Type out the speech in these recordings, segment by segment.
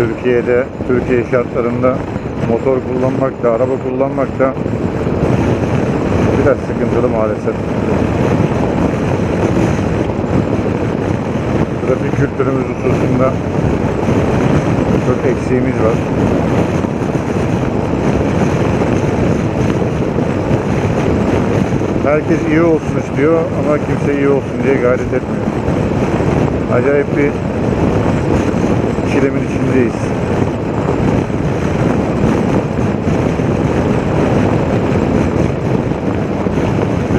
Türkiye'de, Türkiye şartlarında motor kullanmak da, araba kullanmak da biraz sıkıntılı maalesef. Trafik kültürümüz hususunda çok eksiğimiz var. Herkes iyi olsun istiyor ama kimse iyi olsun diye gayret etmiyor. Acayip bir çilemin içindeyiz.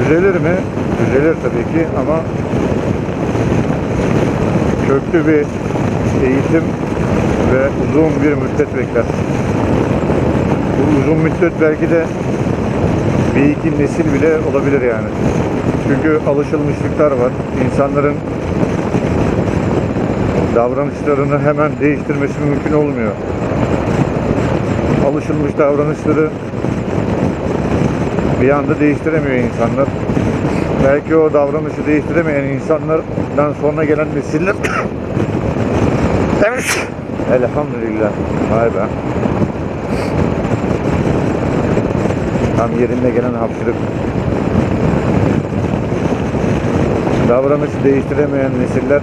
Düzelir mi? Düzelir tabii ki ama köklü bir eğitim ve uzun bir müddet bekler. Bu uzun müddet belki de bir iki nesil bile olabilir yani. Çünkü alışılmışlıklar var. İnsanların davranışlarını hemen değiştirmesi mümkün olmuyor. Alışılmış davranışları bir anda değiştiremiyor insanlar. Belki o davranışı değiştiremeyen insanlardan sonra gelen nesiller Evet. Elhamdülillah. Vay be. Tam yerinde gelen hapşırık. Davranışı değiştiremeyen nesiller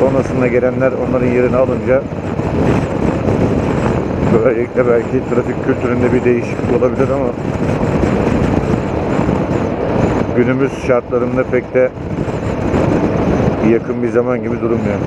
sonrasında gelenler onların yerini alınca böylelikle belki trafik kültüründe bir değişiklik olabilir ama günümüz şartlarında pek de yakın bir zaman gibi durmuyor.